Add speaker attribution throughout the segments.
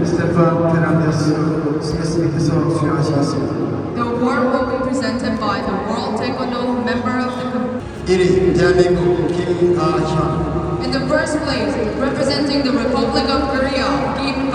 Speaker 1: Stefan Fernandez.
Speaker 2: The award will be presented by the world taekwondo member of the
Speaker 1: community.
Speaker 2: In the first place, representing the Republic of Korea, Kim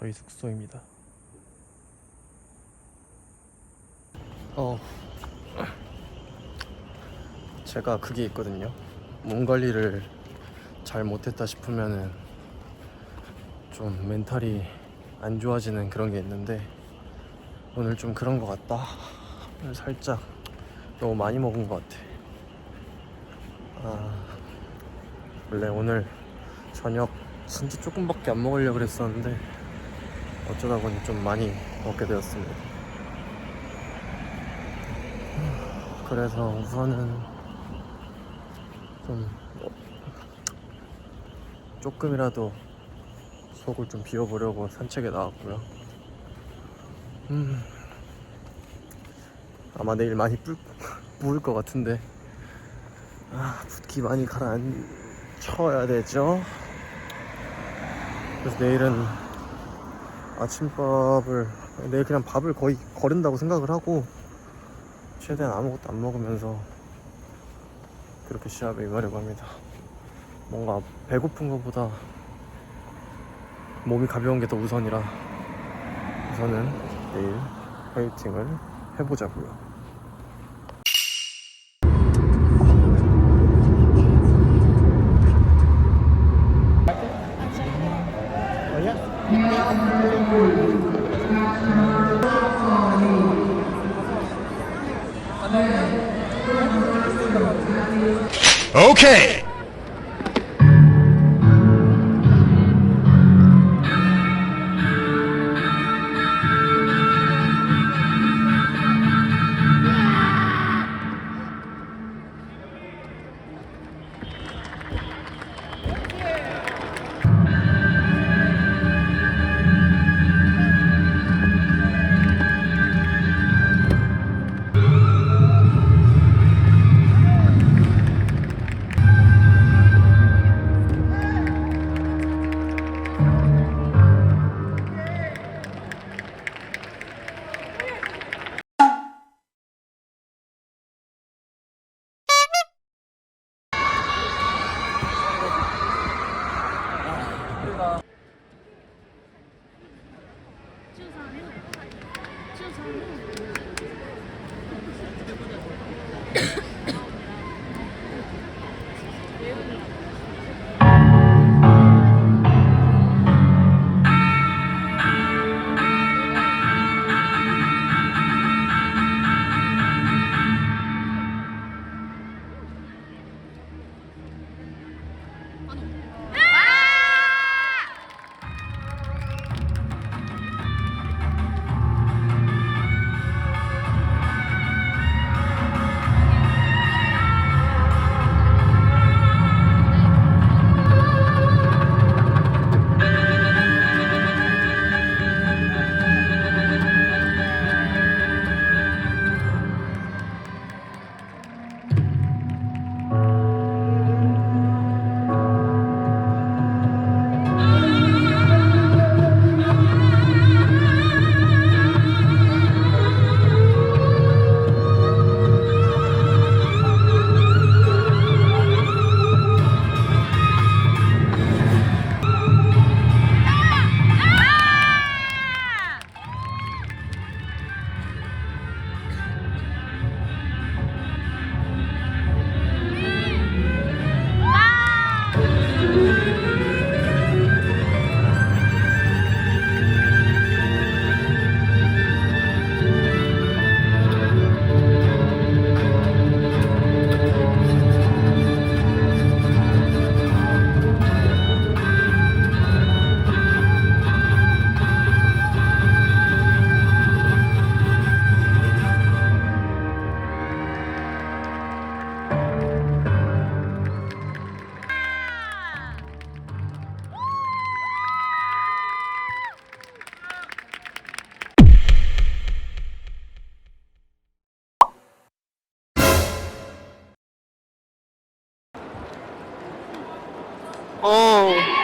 Speaker 3: 저희 숙소입니다.
Speaker 4: 어. 제가 그게 있거든요. 몸 관리를 잘 못했다 싶으면은 좀 멘탈이 안 좋아지는 그런 게 있는데 오늘 좀 그런 것 같다. 살짝 너무 많이 먹은 것 같아. 아 원래 오늘 저녁 진짜 조금밖에 안 먹으려고 그랬었는데 어쩌다 보니 좀 많이 먹게 되었습니다 그래서 우선은 좀 어, 조금이라도 속을 좀 비워보려고 산책에 나왔고요. 음, 아마 내일 많이 뿔, 부을 것 같은데 아, 붓기 많이 가라앉혀야 되죠. 그래서 내일은 아침밥을 내일 그냥 밥을 거의 거른다고 생각을 하고 최대한 아무것도 안 먹으면서 그렇게 시합에 임하려고 합니다. 뭔가 배고픈 것보다 몸이 가벼운 게 더 우선이라 우선은 내일 파이팅을 해보자고요.
Speaker 5: Okay.
Speaker 3: 이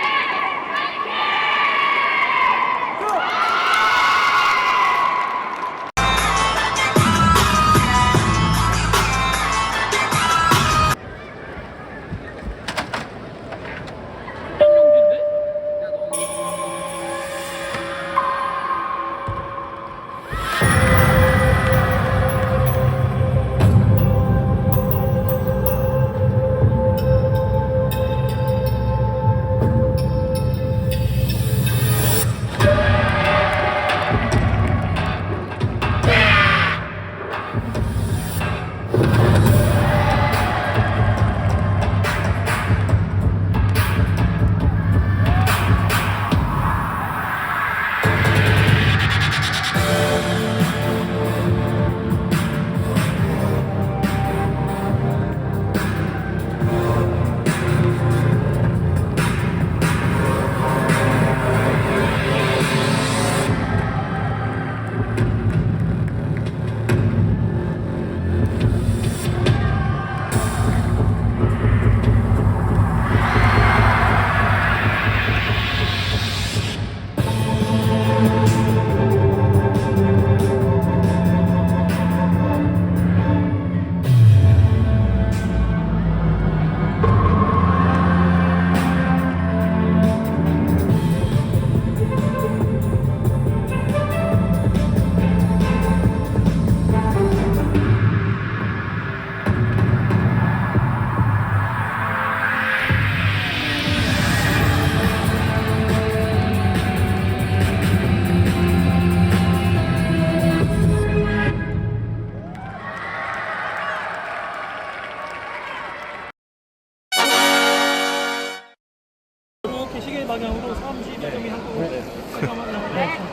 Speaker 3: 방향으로 32점이 한국으로 잠깐만요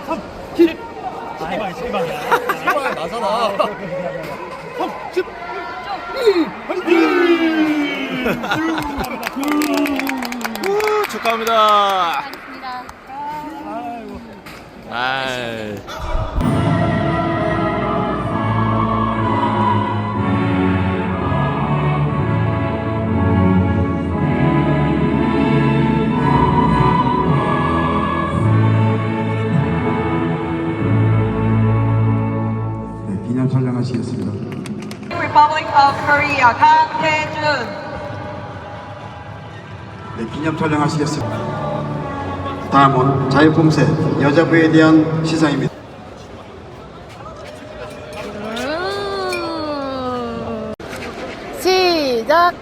Speaker 3: 3 10 제발 제발 제발 나잖아. 3 10
Speaker 4: 축하합니다.
Speaker 3: 아이고.
Speaker 4: 아이.
Speaker 6: Of Korea, 강태준.
Speaker 1: 네, 기념 촬영하시겠습니다. 다음은 자유봉쇄 여자부에 대한 시상입니다.
Speaker 7: 시작.